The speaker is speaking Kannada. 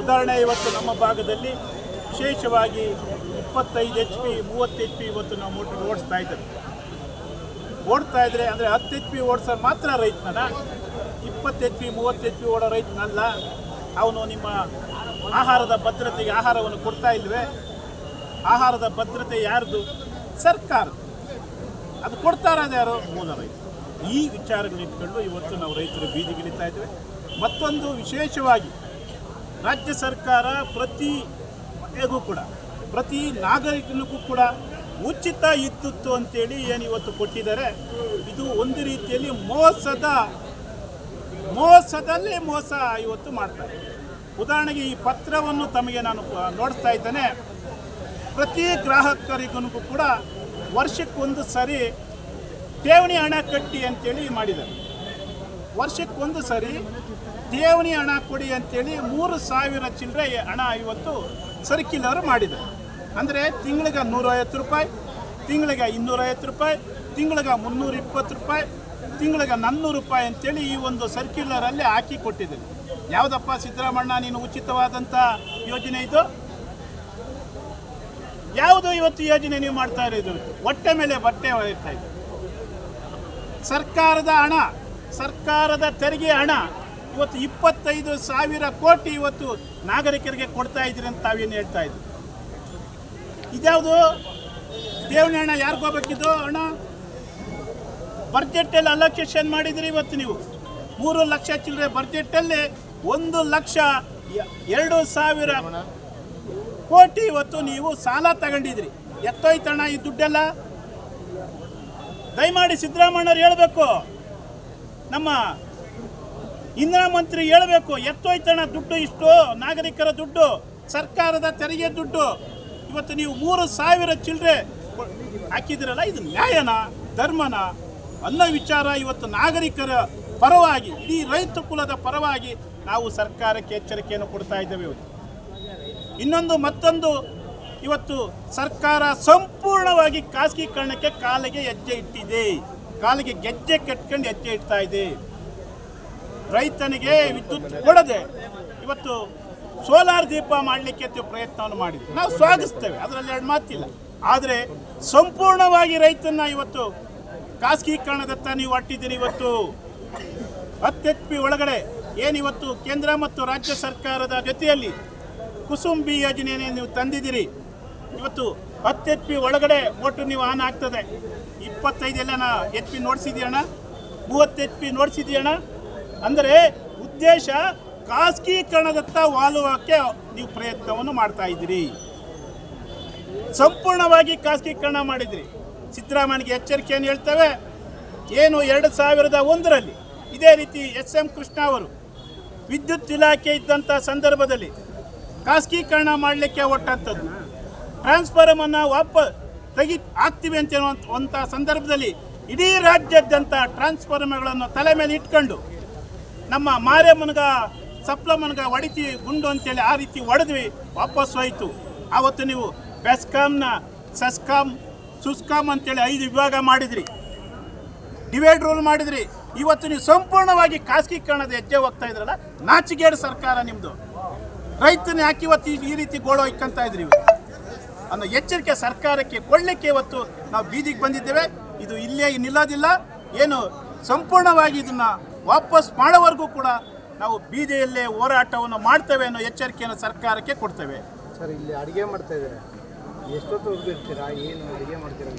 ಉದಾಹರಣೆ ಇವತ್ತು ನಮ್ಮ ಭಾಗದಲ್ಲಿ ವಿಶೇಷವಾಗಿ ಇಪ್ಪತ್ತೈದು ಎಚ್ ಪಿ ಮೂವತ್ತು ಎಚ್ ಪಿ ಇವತ್ತು ನಾವು ಮೋಟರ್ ಓಡಿಸ್ತಾ ಇದ್ದೇವೆ. ಓಡ್ತಾ ಇದ್ರೆ ಅಂದರೆ ಹತ್ತು ಎಚ್ ಪಿ ಓಡಿಸೋ ಮಾತ್ರ ರೈತನ ಇಪ್ಪತ್ತು ಎಚ್ ಪಿ ಮೂವತ್ತು ಎಚ್ ಪಿ ಓಡೋ ರೈತನಲ್ಲ. ಅವನು ನಿಮ್ಮ ಆಹಾರದ ಭದ್ರತೆಗೆ ಆಹಾರವನ್ನು ಕೊಡ್ತಾ ಇಲ್ವೇ? ಆಹಾರದ ಭದ್ರತೆ ಯಾರ್ದು? ಸರ್ಕಾರ. ಅದು ಕೊಡ್ತಾರದು ಯಾರು? ಮೂಲ ರೈತ ಈ ವಿಚಾರಗಳಿಟ್ಕೊಂಡು ಇವತ್ತು ನಾವು ರೈತರು ಬೀದಿಗಿಳಿತಾ ಇದ್ದೇವೆ. ಮತ್ತೊಂದು ವಿಶೇಷವಾಗಿ ರಾಜ್ಯ ಸರ್ಕಾರ ಪ್ರತಿ ಮನೆಗೂ ಕೂಡ, ಪ್ರತಿ ನಾಗರಿಕನಿಗೂ ಕೂಡ ಉಚಿತ ಇತ್ತಿತ್ತು ಅಂತೇಳಿ ಏನು ಇವತ್ತು ಕೊಟ್ಟಿದ್ದಾರೆ, ಇದು ಒಂದು ರೀತಿಯಲ್ಲಿ ಮೋಸದ, ಮೋಸದಲ್ಲಿ ಮೋಸ ಇವತ್ತು ಮಾಡ್ತಾರೆ ಉದಾಹರಣೆಗೆ ಈ ಪತ್ರವನ್ನು ತಮಗೆ ನಾನು ನೋಡ್ತಾ ಇದ್ದೇನೆ. ಪ್ರತಿ ಗ್ರಾಹಕರಿಗೂ ಕೂಡ ವರ್ಷಕ್ಕೊಂದು ಸರಿ ಠೇವಣಿ ಹಣ ಕಟ್ಟಿ ಅಂತೇಳಿ ಮಾಡಿದ್ದಾರೆ. ವರ್ಷಕ್ಕೊಂದು ಸರಿ ಠೇವಣಿ ಹಣ ಕೊಡಿ ಅಂತೇಳಿ ಮೂರು ಸಾವಿರ ಚಿಲ್ಲರೆ ಹಣ ಇವತ್ತು ಸರ್ಕ್ಯುಲರ್ ಮಾಡಿದರು ಅಂದರೆ ತಿಂಗಳಿಗೆ ನೂರೈವತ್ತು ರೂಪಾಯಿ, ತಿಂಗಳಿಗೆ ಇನ್ನೂರೈವತ್ತು ರೂಪಾಯಿ, ತಿಂಗಳಿಗೆ ಮುನ್ನೂರ ಇಪ್ಪತ್ತು ರೂಪಾಯಿ, ತಿಂಗಳಿಗೆ ನಾನ್ನೂರು ರೂಪಾಯಿ ಅಂತೇಳಿ ಈ ಒಂದು ಸರ್ಕ್ಯುಲರಲ್ಲಿ ಹಾಕಿ ಕೊಟ್ಟಿದ್ದಾರೆ ಯಾವುದಪ್ಪ ಸಿದ್ದರಾಮಣ್ಣ ನೀನು ಉಚಿತವಾದಂಥ ಯೋಜನೆ ಇದು? ಯಾವುದು ಇವತ್ತು ಯೋಜನೆ ನೀವು ಮಾಡ್ತಾ ಇರೋದು? ಹೊಟ್ಟೆ ಮೇಲೆ ಬಟ್ಟೆ ಇರ್ತಾ ಇದೆ ಸರ್ಕಾರದ ಹಣ, ಸರ್ಕಾರದ ತೆರಿಗೆ ಹಣ ಇವತ್ತು ಇಪ್ಪತ್ತೈದು ಸಾವಿರ ಕೋಟಿ ಇವತ್ತು ನಾಗರಿಕರಿಗೆ ಕೊಡ್ತಾ ಇದ್ದೀರಿ ಅಂತ ತಾವೇನು ಹೇಳ್ತಾ ಇದ್ರು ಇದ್ಯಾವುದು? ಠೇವಣಿ ಹಣ ಯಾರಿಗೋಗ್ಬೇಕಿದ್ದು ಹಣ ಬಜೆಟಲ್ಲಿ ಅಲೋಕೇಶನ್ ಮಾಡಿದ್ರಿ ಇವತ್ತು ನೀವು. ಮೂರು ಲಕ್ಷ ಚಿಲ್ಲರೆ ಬಜೆಟಲ್ಲಿ ಒಂದು ಲಕ್ಷ ಎರಡು ಸಾವಿರ ಕೋಟಿ ಇವತ್ತು ನೀವು ಸಾಲ ತಗೊಂಡಿದ್ರಿ. ಎತ್ತೋಯ್ತಣ್ಣ ಈ ದುಡ್ಡೆಲ್ಲ? ದಯಮಾಡಿ ಸಿದ್ದರಾಮಣ್ಣವ್ರು ಹೇಳಬೇಕು. ನಮ್ಮ ಇಂಧನ ಮಂತ್ರಿ ಹೇಳಬೇಕು, ಎತ್ತೋಯ್ತಣ ದುಡ್ಡು ಇಷ್ಟು, ನಾಗರಿಕರ ದುಡ್ಡು, ಸರ್ಕಾರದ ತೆರಿಗೆ ದುಡ್ಡು. ಇವತ್ತು ನೀವು ಮೂರು ಸಾವಿರ ಚಿಲ್ಲರೆ ಹಾಕಿದಿರಲ್ಲ ಇದು ನ್ಯಾಯನ, ಧರ್ಮನ? ಅನ್ನ ವಿಚಾರ, ಇವತ್ತು ನಾಗರಿಕರ ಪರವಾಗಿ, ಇಡೀ ರೈತ ಕುಲದ ಪರವಾಗಿ ನಾವು ಸರ್ಕಾರಕ್ಕೆ ಎಚ್ಚರಿಕೆಯನ್ನು ಕೊಡ್ತಾ ಇದ್ದೇವೆ ಇವತ್ತು. ಇನ್ನೊಂದು, ಮತ್ತೊಂದು, ಇವತ್ತು ಸರ್ಕಾರ ಸಂಪೂರ್ಣವಾಗಿ ಖಾಸಗೀಕರಣಕ್ಕೆ ಕಾಲಿಗೆ ಹೆಜ್ಜೆ ಇಟ್ಟಿದೆ. ಕಾಲಿಗೆ ಗೆಜ್ಜೆ ಕಟ್ಕೊಂಡು ಹೆಜ್ಜೆ ಇಡ್ತಾ ಇದೆ. ರೈತನಿಗೆ ವಿದ್ಯುತ್ ಕೊಡದೆ ಇವತ್ತು ಸೋಲಾರ್ ದೀಪ ಮಾಡಲಿಕ್ಕೆ ಪ್ರಯತ್ನವನ್ನು ಮಾಡಿದ್ವಿ ನಾವು ಸ್ವಾಗತಿಸ್ತೇವೆ, ಅದರಲ್ಲಿ ಎರಡು ಮಾತಿಲ್ಲ. ಆದರೆ ಸಂಪೂರ್ಣವಾಗಿ ರೈತನ ಇವತ್ತು ಖಾಸಗೀಕರಣದತ್ತ ನೀವು ಅಟ್ಟಿದ್ದೀರಿ ಇವತ್ತು. ಹತ್ತು ಎಚ್ ಪಿ ಒಳಗಡೆ ಏನಿವತ್ತು ಕೇಂದ್ರ ಮತ್ತು ರಾಜ್ಯ ಸರ್ಕಾರದ ಜೊತೆಯಲ್ಲಿ ಕುಸುಂಬಿ ಯೋಜನೆಯನ್ನು ನೀವು ತಂದಿದ್ದೀರಿ. ಇವತ್ತು ಹತ್ತು ಒಳಗಡೆ ಮೋಟ್ರ್ ನೀವು ಆನ್ ಆಗ್ತದೆ. ಇಪ್ಪತ್ತೈದು ಎಲ್ಲ ಎಚ್ ಪಿ ನೋಡಿಸಿದ್ಯಣ್ಣ ಮೂವತ್ತು ಎಚ್ ಪಿ ನೋಡಿಸಿದ್ಯಣ್ಣ ಅಂದರೆ ಉದ್ದೇಶ ಖಾಸಗೀಕರಣದತ್ತ ವಾಲುವಕ್ಕೆ ನೀವು ಪ್ರಯತ್ನವನ್ನು ಮಾಡ್ತಾ ಇದ್ದೀರಿ. ಸಂಪೂರ್ಣವಾಗಿ ಖಾಸಗೀಕರಣ ಮಾಡಿದ್ರಿ. ಸಿದ್ದರಾಮಯ್ಯನಿಗೆ ಎಚ್ಚರಿಕೆಯನ್ನು ಹೇಳ್ತೇವೆ. ಏನು ಎರಡು ಸಾವಿರದ ಒಂದರಲ್ಲಿ ಇದೇ ರೀತಿ ಎಸ್ ಎಂ ಕೃಷ್ಣ ಅವರು ವಿದ್ಯುತ್ ಇಲಾಖೆ ಇದ್ದಂಥ ಸಂದರ್ಭದಲ್ಲಿ ಖಾಸಗೀಕರಣ ಮಾಡಲಿಕ್ಕೆ ಒಟ್ಟಂಥದ್ದು. ಟ್ರಾನ್ಸ್ಫಾರ್ಮನ್ನು ವಾಪಸ್ ತೆಗಿ ಹಾಕ್ತೀವಿ ಅಂತ ಹೇಳುವಂಥ ಸಂದರ್ಭದಲ್ಲಿ ಇಡೀ ರಾಜ್ಯಾದ್ಯಂತ ಟ್ರಾನ್ಸ್ಫಾರ್ಮರ್ಗಳನ್ನು ತಲೆ ಮೇಲೆ ಇಟ್ಕೊಂಡು ನಮ್ಮ ಮಾರೇಮ್ಮನ್ಗ, ಸಪ್ಲಮ್ಮನ್ಗ ಹೊಡಿತೀವಿ, ಗುಂಡು ಅಂತೇಳಿ ಆ ರೀತಿ ಹೊಡೆದ್ವಿ ವಾಪಸ್ ಹೋಯಿತು. ಆವತ್ತು ನೀವು ಬೆಸ್ಕಾಮ್ನ ಸಸ್ಕಾಮ್ ಸುಸ್ಕಾಮ್ ಅಂತೇಳಿ ಐದು ವಿಭಾಗ ಮಾಡಿದ್ರಿ. ಡಿವೈಡ್ ರೂಲ್ ಮಾಡಿದ್ರಿ. ಇವತ್ತು ನೀವು ಸಂಪೂರ್ಣವಾಗಿ ಖಾಸಗೀಕರಣದ ಹೆಜ್ಜೆ ಹೋಗ್ತಾ ಇದ್ರಲ್ಲ, ನಾಚಿಗೇಡು ಸರ್ಕಾರ ನಿಮ್ಮದು ರೈತನ ಯಾಕೆ ಇವತ್ತು ಈ- ರೀತಿ ಗೋಳು ಇಕ್ಕಂತ ಇದ್ರಿ ಅನ್ನೋ ಎಚ್ಚರಿಕೆ ಸರ್ಕಾರಕ್ಕೆ ಕೊಡಲಿಕ್ಕೆ ಇವತ್ತು ನಾವು ಬೀದಿಗೆ ಬಂದಿದ್ದೇವೆ. ಇದು ಇಲ್ಲೇ ನಿಲ್ಲೋದಿಲ್ಲ ಏನು ಸಂಪೂರ್ಣವಾಗಿ ಇದನ್ನ ವಾಪಸ್ ಮಾಡೋವರೆಗೂ ಕೂಡ ನಾವು ಬೀದಿಯಲ್ಲೇ ಹೋರಾಟವನ್ನು ಮಾಡ್ತೇವೆ ಅನ್ನೋ ಎಚ್ಚರಿಕೆಯನ್ನು ಸರ್ಕಾರಕ್ಕೆ ಕೊಡ್ತೇವೆ. ಸರ್, ಇಲ್ಲಿ ಅಡುಗೆ ಮಾಡ್ತಾ ಇದ್ದಾರೆ. ಎಷ್ಟೊತ್ತು ಇರ್ತೀರಾ ಏನು ಅಡುಗೆ ಮಾಡ್ತೀರಾ